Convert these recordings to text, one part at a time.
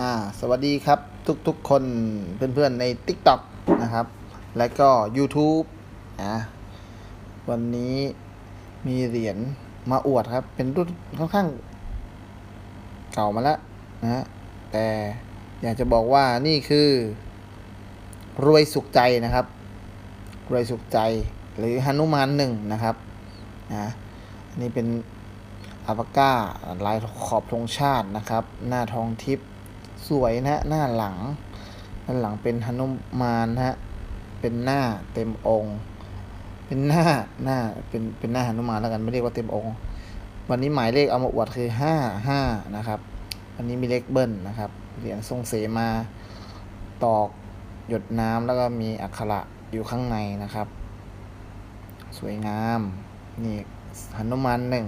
อ่าสวัสดีครับทุกๆคนเพื่อนๆใน TikTok นะครับ และก็ YouTube นะวันนี้มีเหรียญมาอวดครับ เป็นรุ่นค่อนข้างเก่ามาแล้วนะแต่อยากจะบอกว่านี่คือ รวยสุขใจนะครับ รวยสุขใจหรือฮนุมานหนึ่งนะครับนะอันนี่เป็นอัลปาก้าลายขอบธงชาตินะครับ หน้าทองทิพย์ สวยนะฮะหน้าหลังด้านหลังเป็นฮนุมานนะฮะเป็นหน้าเต็มองค์ เป็นหน้าหน้าเป็นเป็นหน้าหนุมานแล้วกันไม่เรียกว่าเต็มองค์ วันนี้หมายเลขเอามาอวดคือห้าห้านะครับวันนี้มีเลขเบิ้ลนะครับเหรียญทรงเสมาตอกหยดน้ำแล้วก็มีอักขระอยู่ข้างในนะครับ สวยงาม นี่หนุมานหนึ่ง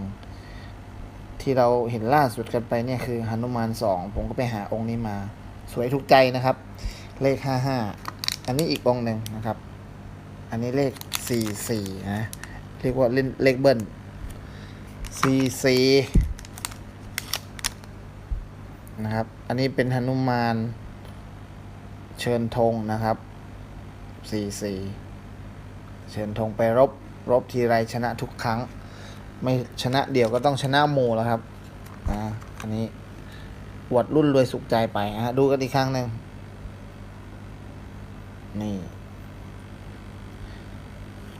ที่เราเห็นล่าสุดกันไปเนี่ยคือหนุมานสองผมก็ไปหาองค์นี้มา สวยถูกใจนะครับ เลขห้าห้าอันนี้อีกองหนึ่งนะครับ อันนี้เลขสี่สี่นะเรียกว่าเล่นเลขเบิ้ลสี่สี่นะครับ อันนี้เป็นหนุมานเชิญธงนะครับสี่สี่เชิญธงไปรบรบทีไรชนะทุกครั้ง ไม่ชนะเดี่ยวก็ต้องชนะหมู่แล้วครับอ่าอันนี้อวดรุ่นรวยสุขใจไปฮะดูกันอีกครั้งหนึ่งนี่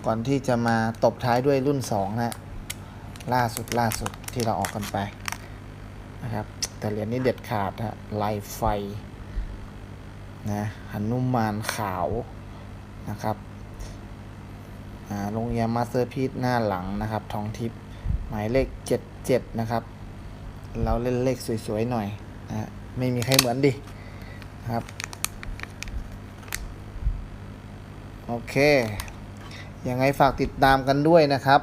ก่อนที่จะมาตบท้ายด้วยรุ่นสองนะล่าสุดล่าสุดที่เราออกกันไปนะครับ แต่เหรียญนี้เด็ดขาดฮะลายไฟนะหนุมานขาวนะครับอ่าโรงเรียนมาสเตอร์พีซหน้าหลังนะครับ ทองทิพย์ หมายเลข 77 นะครับ เราเล่นเลขสวยๆหน่อยนะไม่มีใครเหมือนดินะครับ โอเค ยังไงฝากติดตามกันด้วยนะครับ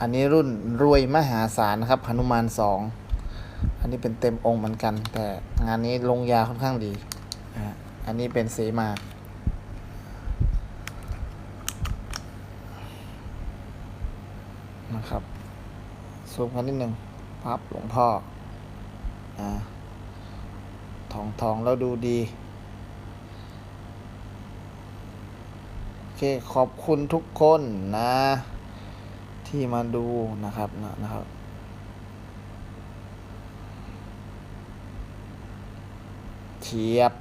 อันนี้รุ่นรวยมหาศาลนะครับหนุมานสองอันนี้เป็นเต็มองค์เหมือนกัน แต่งานนี้ลงยาค่อนข้างดีนะอันนี้เป็นเสมานะครับ ซูมกันนิดหนึ่งพับหลวงพ่ออ่าทองทองแล้วดูดี โอเค ขอบคุณทุกคนนะ ที่มาดูนะครับนะนะครับเทียบ